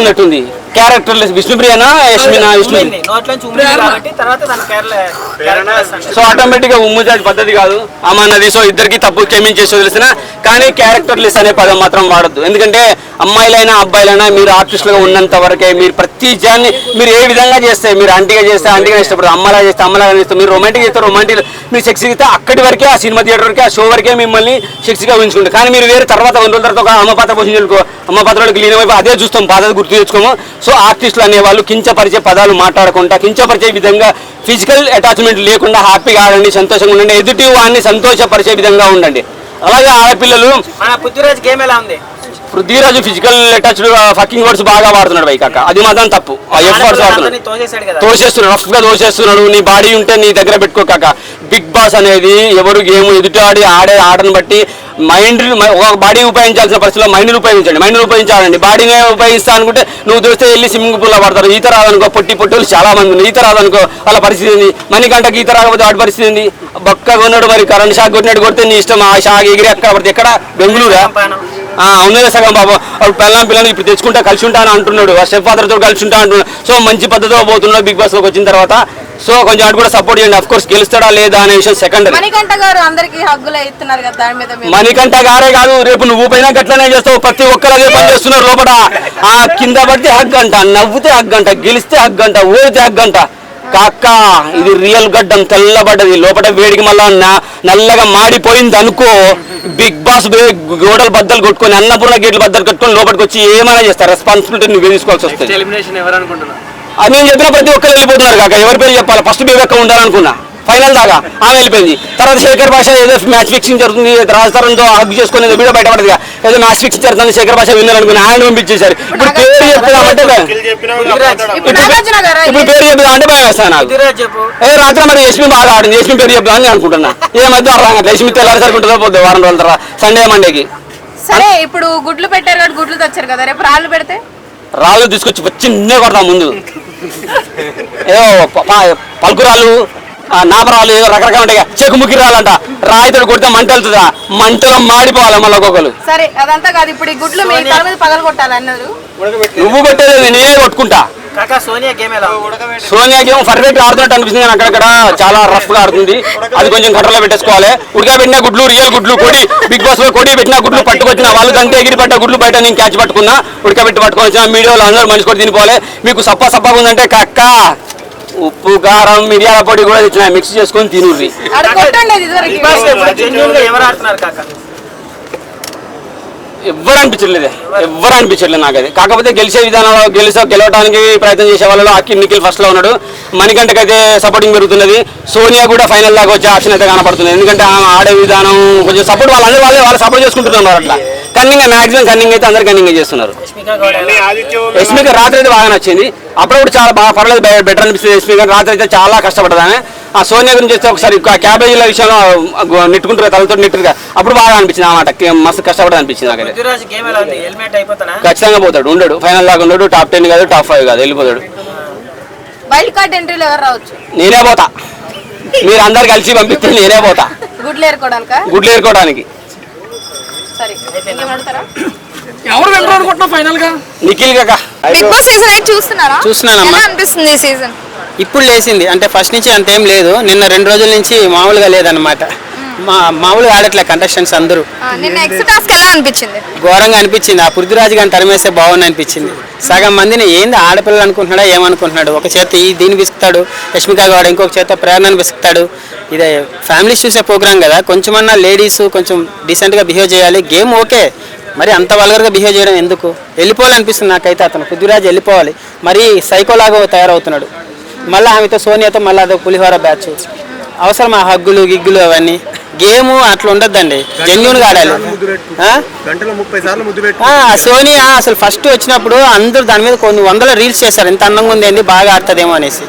అన్నట్టుంది. క్యారెక్టర్ విష్ణుప్రియనా యశ్మినా విష్ణు సో ఆటోమేటిక్గా ఉమ్ముజాజ్ పద్ధతి కాదు. అమ్మన్నది సో ఇద్దరికి తప్పు క్షమించేసి వదిలేసిన. కానీ క్యారెక్టర్ లెస్ అనే పదం మాత్రం వాడద్దు. ఎందుకంటే అమ్మాయిలైనా అబ్బాయిలైనా మీరు ఆర్టిస్టులుగా ఉన్నంత వరకే మీరు ప్రతి జాన్ని మీరు ఏ విధంగా చేస్తే మీరు అంటిగా చేస్తే అంటిగా ఇష్టపడతారు. అమ్మలా చేస్తే అమ్మలాగా చేస్తే మీరు రొమాంటిక్ చేస్తే రొమాంటిక్ మీరు సెక్స్ చేస్తే అక్కడి వరకే ఆ సినిమా థియేటర్ వరకే ఆ షో వరకే మిమ్మల్ని సెక్స్గా ఊహించుకుంటారు. కానీ మీరు వేరే తర్వాత రెండు రోజుల తర్వాత ఒక అమ్మ పాత్ర పోషించుకో అమ్మ పాత్రలోకి లీనమైపు అదే చూస్తాం. పాత్ర గుర్తు తెచ్చుకోము. సో ఆర్టిస్టులు అనేవాళ్ళు కించపరిచే పదాలు మాట్లాడకుండా కించపరిచే విధంగా ఫిజికల్ అటాచ్మెంట్ లేకుండా హ్యాపీగా ఆడండి సంతోషంగా ఉండండి ఎదుటి వాడిని సంతోషపరిచే విధంగా ఉండండి. అలాగే ఆడపిల్లలు మన పృథ్వీరాజ్ గేమ్ ఎలా ఉంది. Prithviraj physical attached fucking words బాగా వాడుతున్నాడు బైక్ అక్క అది మాత్రం తప్పు. F words వాడుతున్నాడు. తోసేస్తున్నాడు రఫ్గా తోసేస్తున్నాడు. నీ బాడీ ఉంటే నీ దగ్గర పెట్టుకోకాక బిగ్ బాస్ అనేది ఎవరు గేమ్ ఎదుటి ఆడి ఆడే ఆటను బట్టి మైండ్ ఒక బాడీ ఉపయోగించాల్సిన పరిస్థితిలో మైండ్ ఉపయోగించండి. మైండ్ ఉపయోగించాలండి. బాడీనే ఉపయోగిస్తా అనుకుంటే నువ్వు చూస్తే వెళ్ళి స్విమ్మింగ్ పూల్లో పడతారు. ఈత రాదనుకో పొట్టి పొట్టులు చాలా మంది ఉన్నారు. ఈత రాదనుకో వాళ్ళ పరిస్థితి ఏంది? మణికంటకి ఈత రాకపోతే వాడి పరిస్థితి ఏంది? బక్కగా ఉన్నాడు మరి కరెంట్ షాక్ కొట్టినట్టు కొడితే నీ ఇష్టం ఆ షాక్ ఎగిరి ఎక్కడ పడితే ఎక్కడ? బెంగళూరా? అవునులే సగం బాబు వాడు పిల్లల పిల్లలు ఇప్పుడు తెచ్చుకుంటా కలిసి ఉంటాను అంటున్నాడు. ఆ స్టెప్ ఫాదర్తో కలిసి ఉంటా అంటున్నాడు. సో మంచి పద్ధతిలో పోతున్నాడు బిగ్ బాస్లోకి వచ్చిన తర్వాత. సో కొంచెం అటు కూడా సపోర్ట్ చేయండి. అఫ్ కోర్స్ గెలుస్తాడా లేదా అనే విషయం సెకండరీ మణికంఠ గారు అందరికి హగ్గులు ఇస్తున్నారు కదా దాని మీద మణికంఠ గారే కాదు రేపు నువ్వు పైన గట్లనే చేస్తావు. ప్రతి ఒక్కరు అదే పని చేస్తున్నారు లోపల. ఆ కింద పడితే హగ్గంట నవ్వుతే హగ్గంట గెలిస్తే హగ్గంట ఓడితే హగ్గంట కాక్క ఇది రియల్ గడ్డం తెల్లబడ్డది. లోపల వేడికి మళ్ళా నల్లగా మాడిపోయింది అనుకో బిగ్ బాస్ బే- గోడలు బద్దలు కొట్టుకొని అన్నపూర్ణ గేట్లు బద్దలు కట్టుకొని లోపలికి వచ్చి ఏమైనా చేస్తారు. రెస్పాన్సిబిలిటీ నువ్వే తీసుకోవాల్సి వస్తుంది. ఎలిమినేషన్ ఎవరు అనుకుంటున్నా అది నేను చెప్పిన ప్రతి ఒక్కరు వెళ్ళిపోతున్నారు కాక. ఎవరి పేరు చెప్పాలి? ఫస్ట్ బేబీ అక్క ఉండాలనుకున్నా. ఫైనల్ దాకా ఆమె వెళ్ళిపోయింది. తర్వాత శేఖర్ భాష ఏదో మ్యాచ్ ఫిక్సింగ్ జరుగుతుంది రాజస్థానంతో హగ్ చేసుకుని ఏదో వీడియో బయటపడదు ఏదో మ్యాచ్ ఫిక్సింగ్ జరుగుతుంది శేఖర్ భాష విన్నర్ అనుకుని ఆయన పంపించేశారు. ఇప్పుడు పేరు చెప్తామంటే ఇప్పుడు పేరు చెప్తా అంటే భయం వేస్తాను నాకు. ఏ రాత్రి మరి యశ్మి బాగా ఆడింది యశ్మి పేరు చెప్తాను నేను అనుకుంటున్నా. ఏ మధ్య కావట్లేదు. యశ్మి తెల్లారి సరికుంటుందో పోతుంది వారం రోజుల తర్వాత. సండే మండేకి సరే ఇప్పుడు గుడ్లు పెట్టారు కాబట్టి గుడ్లు తెచ్చారు కదా రేపు రాళ్ళు పెడితే? రాళ్ళు తీసుకొచ్చి చిన్న కొడతాం ముందు. ఏదో ప- ప- పలుకురాళ్ళు ఆ, నాపరాలు ఏదో రకరకాల ఉంటాయి. చెకుముకి రాళ్ళంట. రాయితో కొడితే మంట వెళ్తుందా మంటలో మాడిపోవాలి మళ్ళీ ఒక్కొక్కరు. సరే అదంతా కాదు ఇప్పుడు ఈ గుడ్లు మీ తల మీద పగల కొట్టాలి అన్నారు నువ్వు కొట్టేది నేనే కొట్టుకుంటా. సోనియా గేమ్ పర్ఫెక్ట్ ఆడుతున్నట్టు అనిపిస్తుంది కానీ అక్కడక్కడ చాలా రఫ్గా ఆడుతుంది. అది కొంచెం కట్టలో పెట్టేసుకోవాలి. ఉడికా పెట్టిన గుడ్లు రియల్ గుడ్లు కొడి బిగ్ బాస్లో కొడి పెట్టిన గుడ్లు పట్టుకొచ్చిన వాళ్ళు కంటే ఎగిరి పడ్డ గుడ్లు బయట నేను క్యాచ్ పట్టుకున్నా. ఉడకబెట్టి పట్టుకొని వచ్చిన మీడియాలో అందరూ మనిషి కూడా తినిపోవాలి. మీకు సప్ప సప్పగా ఉందంటే కక్క ఉప్పు కారం మిరియాల పొడి కూడా తెచ్చిన మిక్స్ చేసుకొని తినుర్రి ఆడ కొట్టండి అది ఇదివరకు బిగ్ బాస్లో ఇప్పుడు genuine గా ఎవరు ఆడుతున్నారు కాకా ఎవ్వరు అనిపించట్లేదు ఎవ్వరు అనిపించట్లేదు నాకు అది కాకపోతే గెలిచే విధానంలో గెలిచే గెలవడానికి ప్రయత్నం చేసే వాళ్ళలో అఖిల్ నిఖిల్ ఫస్ట్లో ఉన్నాడు. మణికంటకి అయితే సపోర్టింగ్ పెరుగుతున్నది. సోనియా కూడా ఫైనల్ దాకా వచ్చే ఆప్షన్ అయితే కనపడుతుంది. ఎందుకంటే ఆమె ఆడే విధానం కొంచెం సపోర్ట్ వాళ్ళందరూ వాళ్ళే వాళ్ళు సపోర్ట్ చేసుకుంటున్నారు అట్లా. కన్నింగ్ మాక్సిమం కన్నింగ్ అయితే అందరు కన్నింగ్ చేస్తున్నారు? యశ్మిక రాత్రి అయితే బాగా నచ్చింది. అప్పుడప్పుడు చాలా బాగా పర్లేదు బెటర్ అనిపిస్తుంది యశ్మిక రాత్రి అయితే చాలా కష్టపడ్డది ఆమె. ఆ సోనియా గురించి చేస్తే ఒకసారి ఆ క్యాబేజీల విషయంలో నెట్టుకుంటారు తలతో నెట్టుగా అప్పుడు బాగా అనిపించింది అన్నమాట మస్తు కష్టపడదు అనిపించింది నాకైతే. పృథ్వీరాజ్ గేమ్ ఎలా ఉంది? హెల్మెట్ అయిపోతానా? ఖచ్చితంగా పోతాడు ఉండడు. ఫైనల్ దాకా ఉండడు టాప్ టెన్ కాదు టాప్ ఫైవ్ కాదు వెళ్ళిపోతాడు. వైల్డ్ కార్డ్ ఎంట్రీలో ఎవరు రావచ్చు? నేనే పోతా. మీరు అందరు కలిసి పంపిస్తే నేనే పోతా. గుడ్లు ఏరుకోవడానిక? గుడ్లు ఏరుకోవడానికి. సరే. ఇంకేమంటారా? ఎవరు వెళ్ళరు అనుకుంటున్నా ఫైనల్గా? నిఖిల్ కాక. బిగ్ బాస్ సీజన్ చూస్తున్నారా? చూస్తున్నానమ్మా. ఎలా అనిపిస్తుంది ఈ సీజన్ ఇప్పుడు లేచింది. అంటే ఫస్ట్ నుంచి అంతేం లేదు. నిన్న రెండు రోజుల నుంచి మామూలుగా లేదన్నమాట. మా మామూలుగా ఆడట్లే కంటెస్టెంట్స్ అందరూ. నిన్న ఎక్స్ టాస్క్ ఎలా అనిపించింది? ఘోరంగా అనిపించింది. ఆ పృథ్వీరాజ్ గారిని తరిమేస్తే బాగుంది అనిపించింది. సగం మందిని ఏంది ఆడపిల్లలు అనుకుంటున్నాడా ఏమనుకుంటున్నాడు? ఒక చేత ఈ దీన్ని విసుకుతాడు యష్మిక గౌడ ఇంకొక చేత ప్రేరణను విసుకుతాడు ఇదే ఫ్యామిలీస్ చూసే ప్రోగ్రామ్ కదా. కొంచెమన్నా లేడీస్ కొంచెం డీసెంట్గా బిహేవ్ చేయాలి. Game okay. మరి అంత వల్గర్గా బిహేవ్ చేయడం ఎందుకు? వెళ్ళిపోవాలనిపిస్తుంది నాకైతే అతను. పృథ్వీరాజ్ వెళ్ళిపోవాలి. మరి సైకోలాగా తయారవుతున్నాడు. మళ్ళీ ఆమెతో సోనియాతో మళ్ళీ అదొక పులిహోర బ్యాచ్ అవసరం ఆ హగ్గులు గిగ్గులు అవన్నీ? గేమ్ అట్లా ఉండొద్దండి. జెన్యున్గా ఆడాలి. సోనియా అసలు ఫస్ట్ వచ్చినప్పుడు అందరూ దాని మీద కొన్ని వందల రీల్స్ చేశారు. ఎంత అందంగా ఉంది ఏంది బాగా ఆడుతుందేమో అనేసి.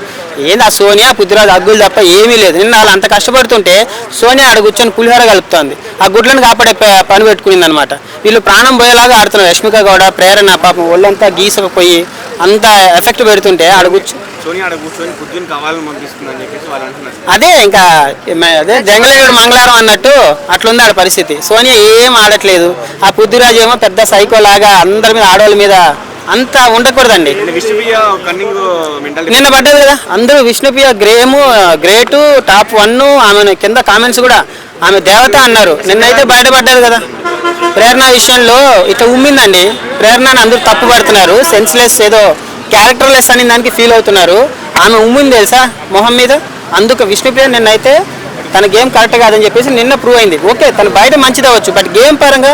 ఏంది ఆ సోనియా పుద్దిరాజు అగ్గులు తప్ప ఏమీ లేదు. నిన్న వాళ్ళు అంత కష్టపడుతుంటే సోనియా ఆడ కూర్చొని పులిహోర కలుపుతోంది. ఆ గుడ్లను కాపాడే పని పెట్టుకునింది అనమాట వీళ్ళు ప్రాణం పోయేలాగా ఆడుతున్నారు. యష్మిక గౌడ ప్రేరణ పాపం ఒళ్ళంతా గీసకపోయి అంత ఎఫెక్ట్ పెడుతుంటే ఆడ కూర్చో సోనియా ఆడ కూర్చొని కావాలని పంపిస్తుందని చెప్పేసి వాళ్ళు అంటున్నారు. అదే ఇంకా అదే జంగలేడు మంగళవారం అన్నట్టు అట్లుంది ఆడ పరిస్థితి. సోనియా ఏం ఆడట్లేదు. ఆ పుద్దిరాజు ఏమో పెద్ద సైకో లాగా అందరి మీద ఆడవాళ్ళ మీద అంత ఉండకూడదండి. నిన్న పడ్డది కదా? అందరూ విష్ణుప్రియ గ్రేము గ్రేటు టాప్ వన్ ఆమె కింద కామెంట్స్ కూడా ఆమె దేవత అన్నారు. నిన్నైతే బయటపడ్డది కదా? ప్రేరణ విషయంలో ఇట్లా ఉమ్మిందండి. ప్రేరణని అందరూ తప్పు పడుతున్నారు సెన్స్లెస్ ఏదో క్యారెక్టర్లెస్ అని దానికి ఫీల్ అవుతున్నారు. ఆమె ఉమ్మింది తెలుసా? మొహం మీద? అందుకు విష్ణుప్రియ నిన్నైతే తన గేమ్ కరెక్ట్ కాదని చెప్పేసి నిన్న ప్రూవ్ అయింది. ఓకే తను బయట మంచిది అవ్వచ్చు బట్ గేమ్ పరంగా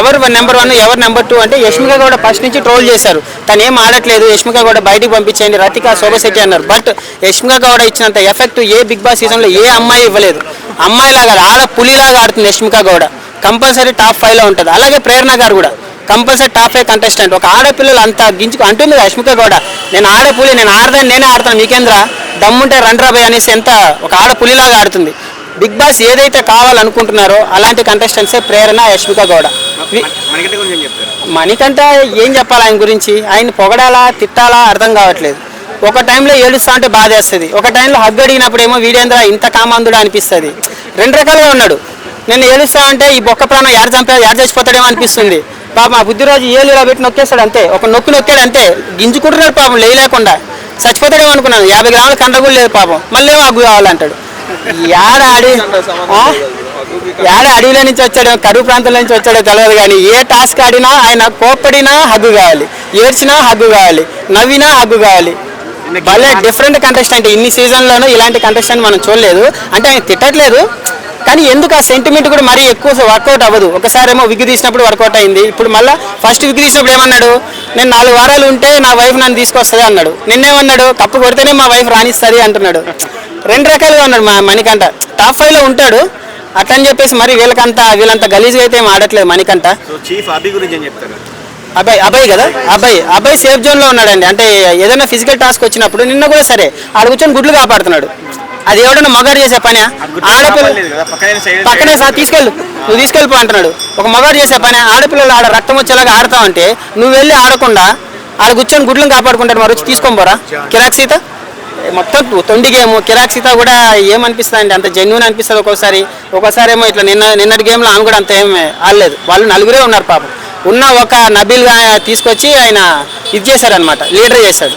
ఎవరు నెంబర్ వన్ ఎవరు నెంబర్ టూ అంటే యష్మిక కూడా ఫస్ట్ నుంచి ట్రోల్ చేశారు. తను ఏం ఆడట్లేదు యష్మిక కూడా బయటికి పంపించేయండి రతిక శోభశెట్టి అన్నారు. బట్ యష్మిక కూడా ఇచ్చినంత ఎఫెక్ట్ ఏ బిగ్ బాస్ సీజన్లో ఏ అమ్మాయి ఇవ్వలేదు. అమ్మాయిలాగా ఆడ పులిలాగా ఆడుతుంది యష్మిక కూడా కంపల్సరీ టాప్ ఫైవ్లో ఉంటుంది. అలాగే ప్రేరణ గారు కూడా. Compulsory top five contestant. ఒక ఆడపిల్లలు అంత గించుకు అంటుంది యష్మిక కూడా నేను ఆడే పులి నేను ఆడదాన్ని నేనే ఆడతాను మీకేంద్ర? దమ్ముంటే రండ్రాబాయ్ అనేసి ఎంత ఒక ఆడ పులిలాగా ఆడుతుంది. బిగ్ బాస్ ఏదైతే కావాలనుకుంటున్నారో అలాంటి కంటెస్టెంట్సే ప్రేరణ యష్మిక గౌడ. మణికంట ఏం చెప్పాలి ఆయన గురించి? ఆయన పొగడాలా తిట్టాలా అర్థం కావట్లేదు. ఒక టైంలో ఏడుస్తా ఉంటే బాధ వేస్తుంది ఒక టైంలో హగ్గు అడిగినప్పుడు ఏమో వీడేంద్ర ఇంత కామందుడు అనిపిస్తుంది. రెండు రకాలుగా ఉన్నాడు. నేను ఏడుస్తా ఉంటే ఈ బొక్క ప్రాణం యాడ చంపా యాడ చచ్చిపోతాడేమో అనిపిస్తుంది. పాపం ఆ బుద్ధిరాజు ఏలు ఇలా పెట్టి నొక్కేస్తాడు అంతే ఒక నొక్కు నొక్కాడు అంతే గింజుకుంటున్నాడు పాపం లేకుండా చచ్చిపోతాడేమో అనుకున్నాను. యాభై గ్రాముల కండ కూడా లేదు పాపం. మళ్ళీ ఏమో కావాలంటాడు. యాడ ఆడి యాడ అడవిలో నుంచి వచ్చాడో కరువు ప్రాంతంలో నుంచి వచ్చాడో తెలియదు కానీ ఏ టాస్క్ ఆడినా ఆయన కోప్పడినా హగ్గు కావాలి. ఏడ్చినా హగ్గు కావాలి. నవ్వినా హగ్గు కావాలి. భలే డిఫరెంట్ కంటెస్టెంట్ ఇన్ని సీజన్లోనూ ఇలాంటి కంటెస్టెంట్ మనం చూడలేదు. అంటే ఆయన తిట్టట్లేదు. కానీ ఎందుకు ఆ సెంటిమెంట్ కూడా మరీ ఎక్కువ వర్కౌట్ అవ్వదు? ఒకసారి ఏమో విగ్గు తీసినప్పుడు వర్కౌట్ అయింది. ఇప్పుడు మళ్ళీ ఫస్ట్ విగ్గు తీసినప్పుడు ఏమన్నాడు? నేను నాలుగు వారాలు ఉంటే నా వైఫ్ నన్ను తీసుకొస్తుంది? అన్నాడు. నిన్నేమన్నాడు? కప్పు కొడితేనే మా వైఫ్ రాణిస్తుంది అంటున్నాడు. రెండు రకాలుగా ఉన్నాడు మా మణికంఠ. టాప్ ఫైవ్లో ఉంటాడు. అట్లని చెప్పేసి మరి వీళ్ళకంతా వీళ్ళంత గలీజ్గా అయితే ఏం ఆడట్లేదు మణికంఠ. సో చీఫ్ అభి గురించి ఏం చెప్తారు? అబ్బాయి అబ్బాయి కదా? అబ్బాయి అబ్బాయి సేఫ్ జోన్లో ఉన్నాడండి. అంటే ఏదైనా ఫిజికల్ టాస్క్ వచ్చినప్పుడు నిన్న కూడా సరే ఆడ కూర్చొని గుడ్లు కాపాడుతున్నాడు. అది ఎవడన్నా మగాడు చేసే పని? ఆడపిల్ల పక్కనే సైడ్ పక్కనే సార్ తీసుకెళ్ళు. నువ్వు తీసుకెళ్ళిపో అంటున్నాడు. ఒక మగాడు చేసే పని ఆడపిల్లలు ఆడ రక్తం వచ్చేలాగా ఆడతావు అంటే నువ్వు వెళ్ళి ఆడకుండా ఆడ కూర్చొని గుడ్లను కాపాడుకుంటాడు మరి వచ్చి తీసుకొని పోరా? కిరాక్ సీత? మొత్తం తొండి గేమ్. కిరాక్ సీత కూడా ఏమనిపిస్తుంది అండి అంత జెన్యున్ అనిపిస్తుంది ఒక్కోసారి. ఒక్కోసారి ఏమో ఇట్లా నిన్న నిన్నటి గేమ్లో ఆమె కూడా అంత ఏం ఆడలేదు. వాళ్ళు నలుగురే ఉన్నారు పాపం. ఉన్న ఒక నబీల్ తీసుకొచ్చి ఆయన ఇది చేశారనమాట లీడర్ చేశాడు.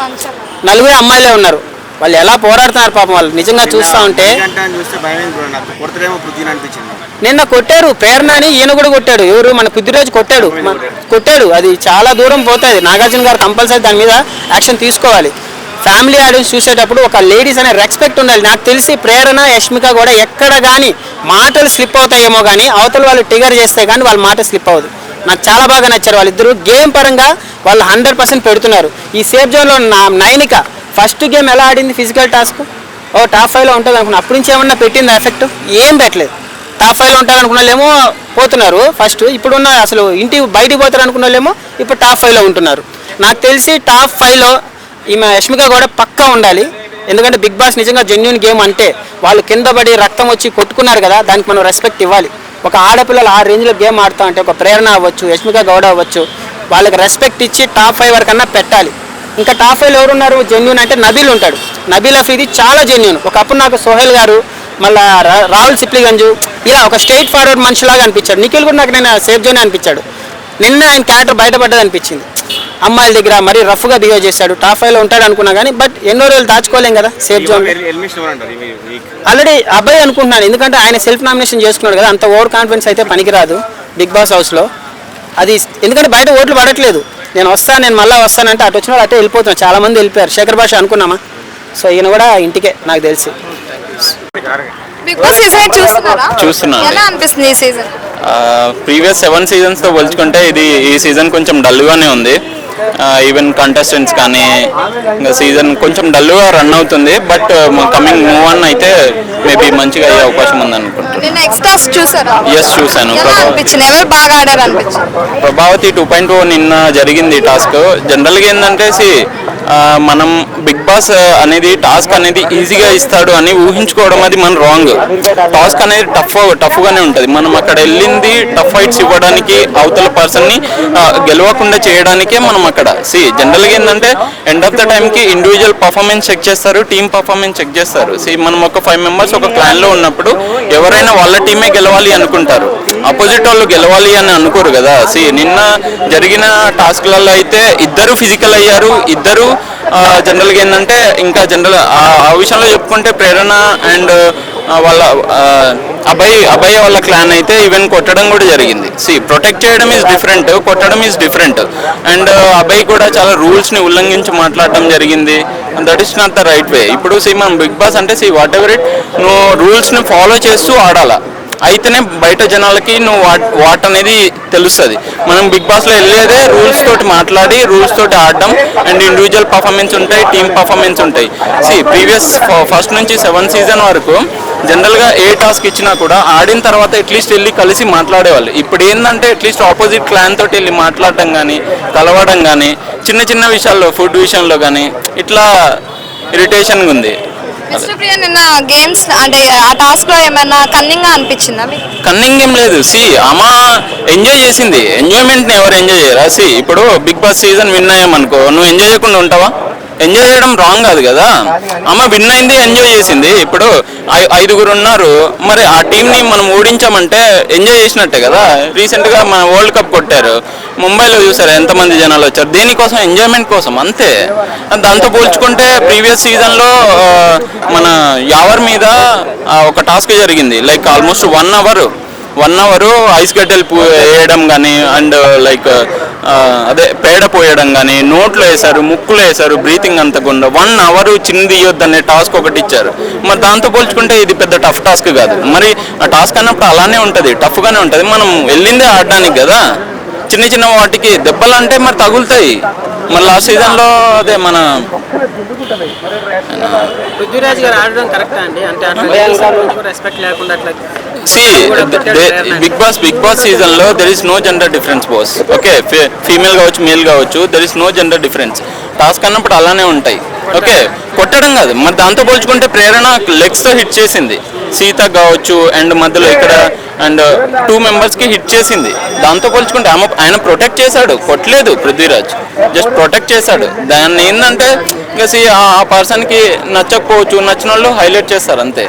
నలుగురే అమ్మాయిలే ఉన్నారు. వాళ్ళు ఎలా పోరాడుతున్నారు పాపం వాళ్ళు? నిజంగా చూస్తూ ఉంటే నిన్న కొట్టారు ప్రేరణని ఈయన కూడా కొట్టాడు. ఎవరు? మన పుద్దిరాజు కొట్టాడు. కొట్టాడు. అది చాలా దూరం పోతుంది. నాగార్జున గారు కంపల్సరీ దాని మీద యాక్షన్ తీసుకోవాలి. ఫ్యామిలీ ఆడియన్స్ చూసేటప్పుడు ఒక లేడీస్ అనే రెస్పెక్ట్ ఉండాలి. నాకు తెలిసి ప్రేరణ యష్మిక కూడా ఎక్కడ కానీ మాటలు స్లిప్ అవుతాయేమో కానీ అవతల వాళ్ళు టిగర్ చేస్తే కానీ వాళ్ళ మాట స్లిప్ అవ్వదు. నాకు చాలా బాగా నచ్చారు. వాళ్ళిద్దరు గేమ్ పరంగా వాళ్ళు హండ్రెడ్ పర్సెంట్ పెడుతున్నారు. ఈ సేఫ్ జోన్లో నా నైనిక ఫస్ట్ గేమ్ ఎలా ఆడింది ఫిజికల్ టాస్క్? ఓ టాప్ ఫైవ్లో ఉంటుంది అనుకున్నా. అప్పటి నుంచి ఏమన్నా పెట్టింది ఎఫెక్ట్? ఏం పెట్టలేదు. టాప్ ఫైవ్లో ఉంటారు అనుకున్న వాళ్ళేమో పోతున్నారు ఫస్ట్. ఇప్పుడున్న అసలు ఇంటి బయటికి పోతారు అనుకున్న వాళ్ళేమో ఇప్పుడు టాప్ ఫైవ్లో ఉంటున్నారు. నాకు తెలిసి టాప్ ఫైవ్లో ఈమె యష్మిక కూడా పక్కా ఉండాలి. ఎందుకంటే బిగ్ బాస్ నిజంగా జెన్యున్ గేమ్ అంటే వాళ్ళు కింద పడి రక్తం వచ్చి కొట్టుకున్నారు కదా దానికి మనం రెస్పెక్ట్ ఇవ్వాలి. ఒక ఆడపిల్లలు ఆ రేంజ్లో గేమ్ ఆడతాం అంటే ఒక ప్రేరణ అవ్వచ్చు యష్మిక గౌడ అవ్వచ్చు. వాళ్ళకి రెస్పెక్ట్ ఇచ్చి టాప్ ఫైవ్ వరకన్నా పెట్టాలి. ఇంకా టాప్ ఫైవ్లో ఎవరున్నారు? జెన్యున్ అంటే నబీల్ ఉంటాడు. నబీల్ అఫీది చాలా జెన్యున్ ఒకప్పుడు నాకు సోహెల్ గారు మళ్ళా రాహుల్ సిప్లిగంజు ఇలా ఒక స్ట్రైట్ ఫార్వర్డ్ మనిషిలాగా అనిపించాడు. నిఖిల్ కూడా నాకు నేను సేఫ్ జోన్ అనిపించాడు. నిన్న ఆయన క్యారెక్టర్ బయటపడ్డది అనిపించింది. అమ్మాయిల దగ్గర మరీ రఫ్గా బిహేవ్ చేశాడు. టాప్ ఫైవ్లో ఉంటాడు అనుకున్నా కానీ బట్ ఎన్నో రోజులు దాచుకోలేం కదా సేఫ్ జోన్ ఎవరు ఆల్రెడీ అబ్బాయి అనుకుంటున్నాను. ఎందుకంటే ఆయన సెల్ఫ్ నామినేషన్ చేసుకున్నాడు కదా అంత ఓవర్ కాన్ఫిడెన్స్ అయితే పనికిరాదు బిగ్ బాస్ హౌస్లో అది ఎందుకంటే బయట ఓట్లు పడట్లేదు. నేను వస్తాను నేను మళ్ళీ వస్తానంటే అటు వచ్చిన వాళ్ళు అటే వెళ్ళిపోతున్నాను చాలా మంది వెళ్ళిపోయారు. శేఖర్ భాష అనుకున్నామా? సో ఈయన కూడా ఇంటికే నాకు తెలిసి. బిగ్ బాస్ సీజన్ చూస్తున్నారా? చూస్తున్నాను. ఎలా అనిపిస్తుంది ఈ సీజన్ ప్రీవియస్ సెవెన్ సీజన్స్తో పోల్చుకుంటే ఇది ఈ సీజన్ కొంచెం డల్గానే ఉంది. ఈవెన్ కంటెస్టెంట్స్ కానీ ఇంకా సీజన్ కొంచెం డల్గా రన్ అవుతుంది బట్ కమింగ్ మూవ్ అన్ అయితే మేబీ మంచిగా అయ్యే అవకాశం ఉంది అనుకుంటున్నాను ఎక్స్ట్రాస్ ఎస్ ఎవరు బాగా ఆడారు అనిపించింది ప్రభావతి టూ పాయింట్ ఓ నిన్న జరిగింది టాస్క్ జనరల్గా ఏంటంటే మనం బిగ్ బాస్ అనేది టాస్క్ అనేది ఈజీగా ఇస్తాడు అని ఊహించుకోవడం అది మన రాంగ్. టాస్క్ అనేది టఫ్ టఫ్గానే ఉంటుంది. మనం అక్కడ వెళ్ళింది టఫ్ ఫైట్స్ ఇవ్వడానికి అవతల పర్సన్ని గెలవకుండా చేయడానికే మనం అక్కడ. సి జనరల్గా ఏంటంటే ఎండ్ ఆఫ్ ద టైంకి ఇండివిజువల్ పర్ఫార్మెన్స్ చెక్ చేస్తారు టీం పర్ఫార్మెన్స్ చెక్ చేస్తారు. సి మనం ఒక ఫైవ్ మెంబర్స్ ఒక ప్లాన్లో ఉన్నప్పుడు ఎవరైనా వాళ్ళ టీమే గెలవాలి అనుకుంటారు. అపోజిట్ వాళ్ళు గెలవాలి అని అనుకోరు కదా. సి నిన్న జరిగిన టాస్క్లలో అయితే ఇద్దరు ఫిజికల్ అయ్యారు. ఇద్దరు జనరల్గా ఏంటంటే ఇంకా జనరల్ ఆ విషయంలో చెప్పుకుంటే ప్రేరణ అండ్ వాళ్ళ అబ్బాయి అభయ్ అభయ్ వాళ్ళ క్లాన్ అయితే ఈవెన్ కొట్టడం కూడా జరిగింది. సి ప్రొటెక్ట్ చేయడం ఈజ్ డిఫరెంట్ కొట్టడం ఈజ్ డిఫరెంట్ అండ్ అభయ్ కూడా చాలా రూల్స్ని ఉల్లంఘించి మాట్లాడడం జరిగింది. That is not the right way ఇప్పుడు సి మనం బిగ్ బాస్ అంటే సి వాట్ ఎవర్ ఇట్ నువ్వు రూల్స్ని ఫాలో చేస్తూ ఆడాలా? అయితేనే బయట జనాలకి నువ్వు వాట్ వాట్ అనేది తెలుస్తుంది. మనం బిగ్ బాస్లో వెళ్ళేదే రూల్స్ తోటి మాట్లాడి రూల్స్ తోటి ఆడడం అండ్ ఇండివిజువల్ పర్ఫార్మెన్స్ ఉంటాయి టీమ్ పర్ఫార్మెన్స్ ఉంటాయి. సి ప్రీవియస్ ఫస్ట్ నుంచి సెవెన్ సీజన్ వరకు జనరల్గా ఏ టాస్క్ ఇచ్చినా కూడా ఆడిన తర్వాత అట్లీస్ట్ వెళ్ళి కలిసి మాట్లాడేవాళ్ళు. ఇప్పుడు ఏంటంటే అట్లీస్ట్ ఆపోజిట్ క్లాన్ తోటి వెళ్ళి మాట్లాడడం కానీ కలవడం కానీ చిన్న చిన్న విషయాల్లో ఫుడ్ విషయంలో కానీ ఇట్లా ఇరిటేషన్గా ఉంది. విష్ణుప్రియ నిన్న గేమ్స్ అంటే ఆ టాస్క్లో ఏమైనా కన్నింగ్ అనిపించిందా మీకు? కన్నింగ్ ఏం లేదు. సి అమ్మ ఎంజాయ్ చేసింది. ఎంజాయ్మెంట్ని ఎవరు ఎంజాయ్ చేయరా? సి ఇప్పుడు బిగ్ బాస్ సీజన్ విన్ అయ్యామనుకో నువ్వు ఎంజాయ్ చేయకుండా ఉంటావా? ఎంజాయ్ చేయడం రాంగ్ కాదు కదా. అమ్మ విన్ అయింది ఎంజాయ్ చేసింది. ఇప్పుడు ఐదుగురు ఉన్నారు. మరి ఆ టీంని మనం ఓడించామంటే ఎంజాయ్ చేసినట్టే కదా. రీసెంట్గా మన వరల్డ్ కప్ కొట్టారు. ముంబైలో చూసారు ఎంతమంది జనాలు వచ్చారు? దేనికోసం ఎంజాయ్మెంట్ కోసం అంతే. దాంతో పోల్చుకుంటే ప్రీవియస్ సీజన్లో మన యావర్ మీద ఒక టాస్క్ జరిగింది. Like almost one hour one hour ice గడ్డలు పూ- వేయడం కానీ అండ్ లైక్ అదే పేడ పోయడం కానీ నోట్లో వేశారు ముక్కులో వేశారు బ్రీతింగ్ అంతకుండా వన్ అవర్ చిన్నది తీయొద్దు అనే టాస్క్ ఒకటి ఇచ్చారు. మరి దాంతో పోల్చుకుంటే ఇది పెద్ద టఫ్ టాస్క్ కాదు. మరి ఆ టాస్క్ అన్నప్పుడు అలానే ఉంటుంది టఫ్గానే ఉంటుంది. మనం వెళ్ళిందే ఆడడానికి కదా. చిన్న చిన్న వాటికి దెబ్బలు అంటే మరి తగులుతాయి. మరి లాస్ట్ సీజన్లో అదే మన పృథ్వీరాజ్ గారు ఆడడం కరెక్ట్ అండి? అంటే అట్లా రెస్పెక్ట్ లేకుండా అట్లా see big boss big boss సీజన్లో there is no gender difference boss okay female కావచ్చు మేల్ కావచ్చు there is no gender difference task అన్నప్పుడు అలానే ఉంటాయి. ఓకే కొట్టడం కాదు. మరి దాంతో పోల్చుకుంటే ప్రేరణ లెగ్స్తో హిట్ చేసింది. సీత కావచ్చు అండ్ మధ్యలో ఇక్కడ అండ్ టూ మెంబర్స్కి హిట్ చేసింది. దాంతో పోల్చుకుంటే ఆమె ఆయన ప్రొటెక్ట్ చేశాడు. కొట్టలేదు పృథ్వీరాజ్. జస్ట్ ప్రొటెక్ట్ చేశాడు. దాన్ని ఏంటంటే ఇంకా see ఆ పర్సన్కి నచ్చకపోవచ్చు నచ్చిన వాళ్ళు హైలైట్ చేస్తారు అంతే.